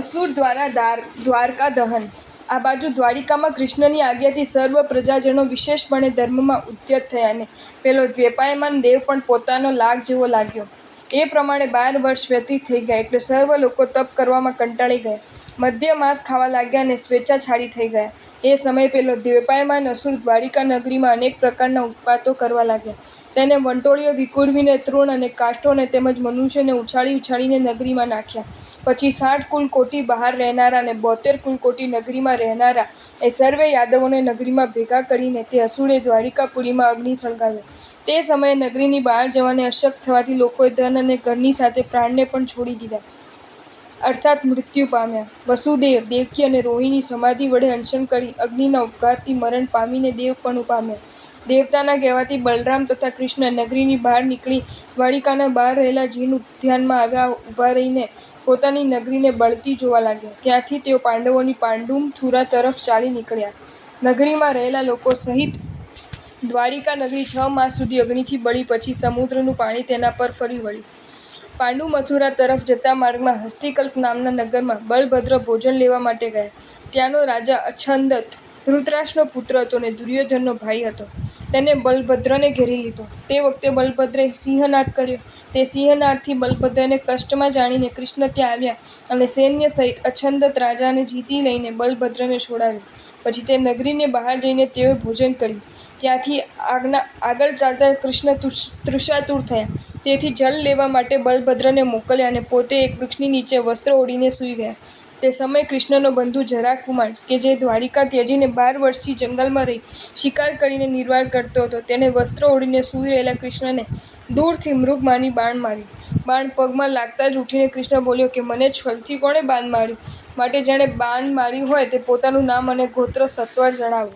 અસુર દ્વારા દ્વાર દ્વારકા દહન. આ બાજુ દ્વારિકામાં કૃષ્ણની આજ્ઞાથી સર્વ પ્રજાજનો વિશેષપણે ધર્મમાં ઉદ્યત થયા અને પેલો દ્વેપાયમાન દેવ પણ પોતાનો લાગ જેવો લાગ્યો. એ પ્રમાણે બાર વર્ષ વ્યતીત થઈ ગયા એટલે સર્વ લોકો તપ કરવામાં કંટાળી ગયા. મધ્ય માસ ખાવા લાગ્યા અને સ્વેચ્છાચારી થઈ ગયા. એ સમયે પેલો દ્વૈપાયમાન નસુર દ્વારિકા નગરીમાં અનેક પ્રકારના ઉત્પાતો કરવા લાગ્યા. તેને વંટોળીઓ વિકુળવીને તૃણ અને કાષ્ટોને તેમજ મનુષ્યને ઉછાળી ઉછાળીને નગરીમાં નાખ્યા. પછી સાઠ કુલ કોટી બહાર રહેનારા અને બોતેર કુલ કોટી નગરીમાં રહેનારા એ સર્વે યાદવોને નગરીમાં ભેગા કરીને તે અસુરે દ્વારિકાપુરીમાં અગ્નિ સળગાવ્યો. તે સમયે નગરીની બહાર જવાને અશક્ત થવાથી લોકોએ ધન અને ઘરની સાથે પ્રાણને પણ છોડી દીધા. અર્થાત મૃત્યુ પામ્યા. વસુદેવ, દેવકી અને રોહિણી સમાધિ વડે અનશન કરી અગ્નિના ઉપઘાતથી મરણ પામીને દેવપણું પામ્યા દેવતાના કહેવાથી બલરામ તથા કૃષ્ણ નગરીની બહાર નીકળી દ્વારિકાના બહાર રહેલા જીન ઉદ્યાનમાં આવ્યા ઊભા રહીને પોતાની નગરીને બળતી જોવા લાગ્યા. ત્યાંથી તેઓ પાંડવોની પાંડુમથુરા તરફ ચાલી નીકળ્યા. નગરીમાં રહેલા લોકો સહિત દ્વારિકા નગરી છ માસ સુધી અગ્નિથી બળી પછી સમુદ્રનું પાણી તેના પર ફરી વળ્યું. પાંડુ મથુરા તરફ જતા માર્ગમાં હસ્તિકલ્પ નામના નગરમાં બલભદ્ર ભોજન લેવા માટે ગયા. ત્યાંનો રાજા અછંદત ધૃતરાષ્ટ્રનો પુત્ર હતો અને દુર્યોધનનો ભાઈ હતો. તેને બલભદ્રને ઘેરી લીધો. તે વખતે બલભદ્રે સિંહનાદ કર્યો. તે સિંહનાદથી બલભદ્રને કષ્ટમાં જાણીને કૃષ્ણ ત્યાં આવ્યા અને સૈન્ય સહિત અછંદત રાજાને જીતી લઈને બલભદ્રને છોડાવ્યો. પછી તે નગરીને બહાર જઈને તેઓએ ભોજન કર્યું. ત્યાંથી આગના, આગળ ચાલતા કૃષ્ણ તૃષ, તૃષાતુર થયા. તેથી જલ લેવા માટે બલભદ્રને મોકલ્યા અને પોતે એક વૃક્ષની નીચે વસ્ત્ર ઓઢીને સૂઈ ગયા. તે સમયે કૃષ્ણનો બંધુ જરાકુમાર કે જે દ્વારિકા ત્યજીને બાર વર્ષથી જંગલમાં રહી, શિકાર કરીને નિર્વાહ કરતો હતો. તેને વસ્ત્ર ઓઢીને સૂઈ રહેલા કૃષ્ણને દૂરથી મૃગ માની બાણ માર્યું બાણ પગમાં લાગતા જ ઉઠીને કૃષ્ણ બોલ્યો કે, મને છલથી કોણે બાણ માર્યું? માટે જેણે બાણ માર્યું હોય તે પોતાનું નામ અને ગોત્ર સત્વર જણાવે.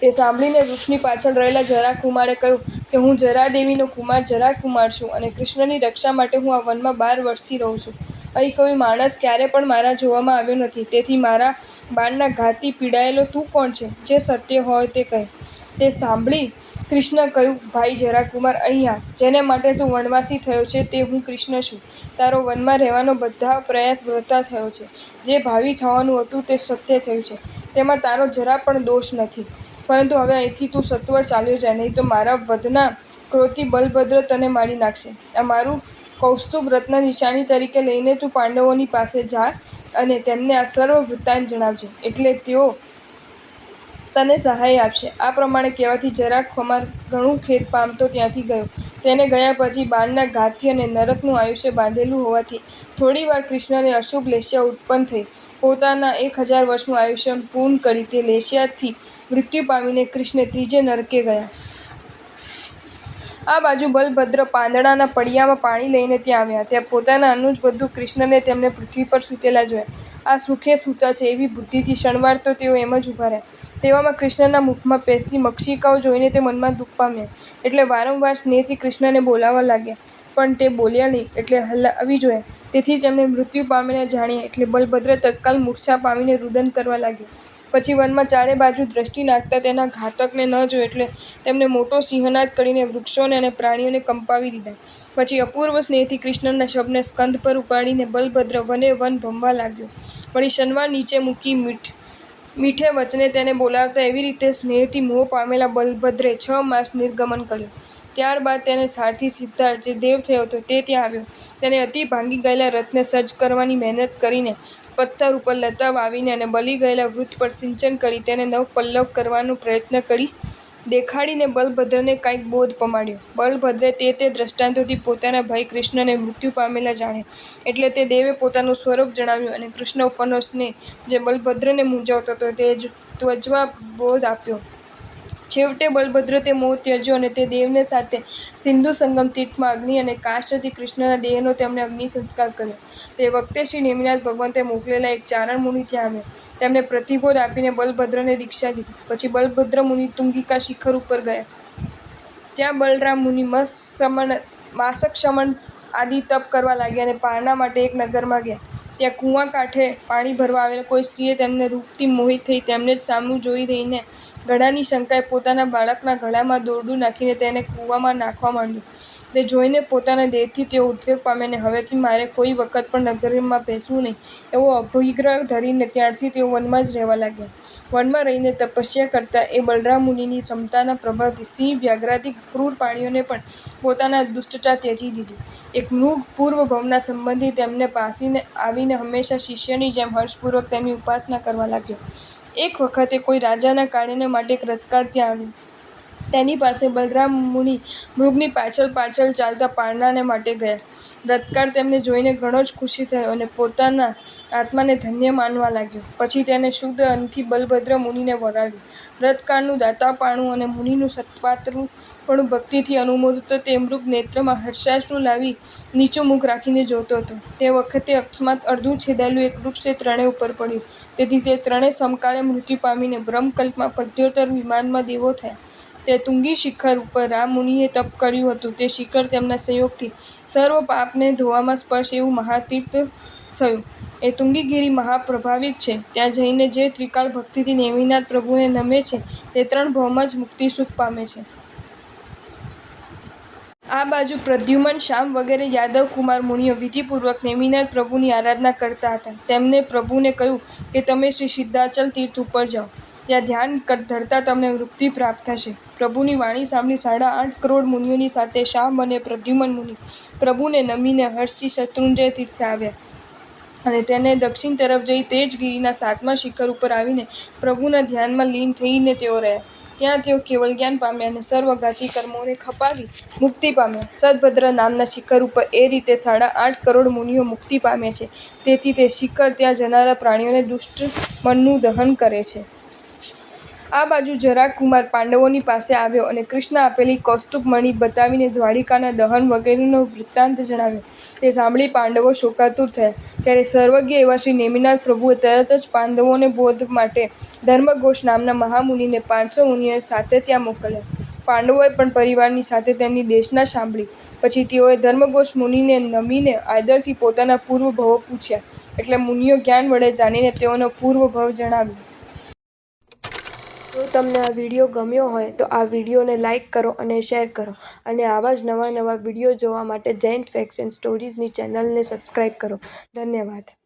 તે સાંભળીને વૃક્ષની પાછળ રહેલા જરા કુમારે કહ્યું કે હું જરાદેવીનો કુમાર જરા કુમાર છું અને કૃષ્ણની રક્ષા માટે હું આ વનમાં બાર વર્ષથી રહું છું. અહીં કોઈ માણસ ક્યારે પણ મારા જોવામાં આવ્યો નથી. તેથી મારા બાણના ઘાતી પીડાયેલો તું કોણ છે? જે સત્ય હોય તે કહે. તે સાંભળી કૃષ્ણ કહ્યું, ભાઈ જરાકુમાર, અહીંયા, જેને માટે તું વનવાસી થયો છે તે હું કૃષ્ણ છું. તારો વનમાં રહેવાનો બધા પ્રયાસ વ્રતા થયો છે. જે ભાવિ થવાનું હતું તે સત્ય થયું છે. તેમાં તારો જરા પણ દોષ નથી. પરંતુ હવે અહીંથી તું સત્વર ચાલ્યો જાય, નહીં તો મારા વધના ક્રોધથી બલભદ્ર તને મારી નાખશે. આ મારું કૌસ્તુભ રત્ન નિશાની તરીકે લઈને તું પાંડવોની પાસે જા અને તેમને આ સર્વ વૃત્તાંત જણાવજે. એટલે તેઓ તને સહાય આપશે. આ પ્રમાણે કહેવાથી જરાક ખમાર ઘણું ખેદ પામતો ત્યાંથી ગયો. તેને ગયા પછી બાણના ઘાતથી અને નરકનું આયુષ્ય બાંધેલું હોવાથી થોડીવાર કૃષ્ણને અશુભ લેશિયા ઉત્પન્ન થઈ. પોતાના એક હજાર વર્ષનું આયુષ્ય પૂર્ણ કરી તે લેશિયાથી મૃત્યુ પામીને કૃષ્ણ ત્રીજે નરકે ગયા. આ બાજુ બલભદ્ર પાંદડાના પડિયામાં પાણી લઈને ત્યાં આવ્યા. ત્યાં પોતાના અનુજ બધુ કૃષ્ણને તેમને પૃથ્વી પર સૂતેલા જોયા. આ સુખે સૂતા છે એવી બુદ્ધિથી શણવાર તો તેઓ એમ જ ઊભા રહ્યા. તેવામાં કૃષ્ણના મુખમાં પેસતી મક્ષિકાઓ જોઈને તે મનમાં દુઃખ પામ્યા. એટલે વારંવાર સ્નેહથી કૃષ્ણને બોલાવવા લાગ્યા. પણ તે બોલ્યા નહીં, એટલે હલાવી જોયા. તેથી તેમને મૃત્યુ પામીને જાણ્યા, એટલે બલભદ્ર તત્કાલ મૂર્છા પામીને રુદન કરવા લાગ્યા. પછી વનમાં ચારે બાજુ દ્રષ્ટિ નાખતા તેના ઘાતકને ન જોયો, એટલે તેમને મોટો સિંહનાદ કરીને વૃક્ષોને અને પ્રાણીઓને કંપાવી દીધા. પછી અપૂર્વ સ્નેહથી કૃષ્ણના શબને સ્કંદ પર ઉપાડીને બલભદ્ર વને વન ભમવા લાગ્યો. વળી શનવાર નીચે મૂકી મીઠ, મીઠે વચને તેને બોલાવતા એવી રીતે સ્નેહથી મોહ પામેલા બલભદ્રે છ માસ નિર્ગમન કર્યું. ત્યારબાદ તેને સારથી સિદ્ધાર્થ જે દેવ થયો હતો તે ત્યાં આવ્યો. તેને અતિ ભાંગી ગયેલા રથને સજ્જ કરવાની મહેનત કરીને પથ્થર ઉપર લતા વાવીને અને બળી ગયેલા વૃત પર સિંચન કરી તેને નવપલ્લવ કરવાનો પ્રયત્ન કરી દેખાડીને બલભદ્રને કાંઈક બોધ પમાડ્યો. બલભદ્રે તે તે દ્રષ્ટાંતોથી પોતાના ભાઈ કૃષ્ણને મૃત્યુ પામેલા જાણ્યા એટલે તે દેવે પોતાનું સ્વરૂપ જણાવ્યું અને કૃષ્ણ ઉપરનો સ્નેહ જે બલભદ્રને મૂંઝવતો હતો તે જ ત્વજવા બોધ આપ્યો. છેવટે બલભદ્ર તે મોહ ત્યજ્યો અને તે દેવને સાથે સિંધુ સંગમ તીર્થમાં અગ્નિ અને કાષ્ઠથી કૃષ્ણના દેહનો તેમણે અગ્નિ સંસ્કાર કર્યો. તે વખતે શ્રી નેમિનાથ ભગવંતે મોકલેલા એક ચારણ મુનિ ત્યાં આવ્યા. તેમણે પ્રતિબોધ આપીને બલભદ્રને દીક્ષા દીધી. પછી બલભદ્ર મુનિ તુંગિકા શિખર ઉપર ગયા. ત્યાં બલરામ મુનિ મસ શમન માસક શમન આદિ તપ કરવા લાગ્યા અને પારણા માટે એક નગરમાં ગયા. ત્યાં કૂવા કાંઠે પાણી ભરવા આવેલા, કોઈ સ્ત્રીએ તેમને રૂપથી મોહિત થઈ તેમને જ સામું જોઈ રહીને ગળાની શંકાએ પોતાના બાળકના ગળામાં દોરડું નાખીને તેને કૂવામાં નાખવા માંડ્યું. તે જોઈને પોતાના દેહથી તેઓ ઉદ્વેગ પામ્યા અને હવેથી મારે કોઈ વખત પણ નગરમાં બેસવું નહીં, એવો અભિગ્રહ ધરીને ત્યારથી તેઓ વનમાં જ રહેવા લાગ્યા. વનમાં રહીને તપસ્યા કરતા એ બલરામ મુનિની ક્ષમતાના પ્રભાવથી સિંહ વ્યાઘ્રાથી ક્રૂર પ્રાણીઓને પણ પોતાના દુષ્ટતા ત્યજી દીધી. એક મૃગ પૂર્વ ભવના સંબંધી તેમને પાસીને આવીને હંમેશા શિષ્યની જેમ હર્ષપૂર્વક તેમની ઉપાસના કરવા લાગ્યો. એક વખતે કોઈ રાજાના કાર્યને માટે એક રથકાર ત્યાં આવ્યું. તેની પાસે બલરામ મુનિ મૃગની પાછળ પાછળ ચાલતા પારણાને માટે ગયા. રત્કાર તેમને જોઈને ઘણો જ ખુશી થયો અને પોતાના આત્માને ધન્ય માનવા લાગ્યો. પછી તેને શુદ્ધ અન્નથી બલભદ્ર મુનિને વરાવ્યું. રત્કારનું દાતાપાણું અને મુનિનું સત્પાત્રપણું ભક્તિથી અનુમોદતો તે મૃગ નેત્રમાં હર્ષાશ્રુ લાવી નીચું મુખ રાખીને જોતો હતો. તે વખતે અકસ્માત અડધું છેદાયેલું એક વૃક્ષ તે ત્રણેય ઉપર પડ્યું. તેથી તે ત્રણેય સમકાળે મૃત્યુ પામીને બ્રહ્મકલ્પમાં પદ્યોતર વિમાનમાં દેવો થયા. તે તુંગી શિખર ઉપર રામ મુનિએ તપ કર્યું હતું. તે શિખર તેમના સંયોગથી સર્વ પાપને ધોવામાં સ્પર્શ એવું મહાતીર્થ થયું. એ તુંગીગીરી મહાપ્રભાવિક છે. ત્યાં જઈને જે ત્રિકાળ ભક્તિથી નેમિનાથ પ્રભુને નમે છે, તે ત્રણ ભવમાં જ મુક્તિ સુખ પામે છે. આ બાજુ પ્રદ્યુમન, શ્યામ વગેરે યાદવ કુમાર મુનિઓ વિધિપૂર્વક નેમિનાથ પ્રભુની આરાધના કરતા હતા. તેમને પ્રભુને કહ્યું કે, તમે શ્રી સિદ્ધાચલ તીર્થ ઉપર જાઓ. ત્યાં ધ્યાન ધરતા તમને મુક્તિ પ્રાપ્ત થશે. પ્રભુની વાણી સાંભળી સાડા આઠ કરોડ મુનિઓની સાથે શામ અને પ્રદ્યુમન મુનિ પ્રભુને નમીને હર્ષથી શત્રુંજય તીર્થે આવ્યા. અને તેને દક્ષિણ તરફ જઈ તે જ સાતમા શિખર ઉપર આવીને પ્રભુના ધ્યાનમાં લીન થઈને તેઓ રહ્યા. ત્યાં તેઓ કેવલ જ્ઞાન પામ્યા અને સર્વઘાતી કર્મોને ખપાવી મુક્તિ પામ્યા. સદભદ્ર નામના શિખર ઉપર એ રીતે સાડા આઠ કરોડ મુનિઓ મુક્તિ પામે છે. તેથી તે શિખર ત્યાં જનારા પ્રાણીઓને દુષ્ટ મનનું દહન કરે છે. આ બાજુ જરાક કુમાર પાંડવોની પાસે આવ્યો અને કૃષ્ણ આપેલી કૌસ્તુક મણિ બતાવીને દ્વારિકાના દહન વગેરેનો વૃત્તાંત જણાવ્યો. તે સાંભળી પાંડવો શોકાતુર થયા. ત્યારે સર્વજ્ઞ એવા શ્રી નેમિનાથ પ્રભુએ તરત જ પાંડવોને બોધ માટે ધર્મઘોષ નામના મહામુનિને પાંચસો મુનિઓ સાથે ત્યાં મોકલ્યા. પાંડવોએ પણ પરિવારની સાથે તેમની દેશના સાંભળી. પછી તેઓએ ધર્મઘોષ મુનિને નમીને આદરથી પોતાના પૂર્વ ભવો પૂછ્યા. એટલે મુનિઓ જ્ઞાન વડે જાણીને તેઓનો પૂર્વ ભવ જણાવ્યો. જો તમને આ વીડિયો ગમ્યો હોય તો આ વિડીયોને લાઇક કરો અને શેર કરો. અને આવા જ નવા નવા વીડિયો જોવા માટે જૈન એન્ડ સ્ટોરીઝની ચેનલને સબસ્ક્રાઈબ કરો. ધન્યવાદ.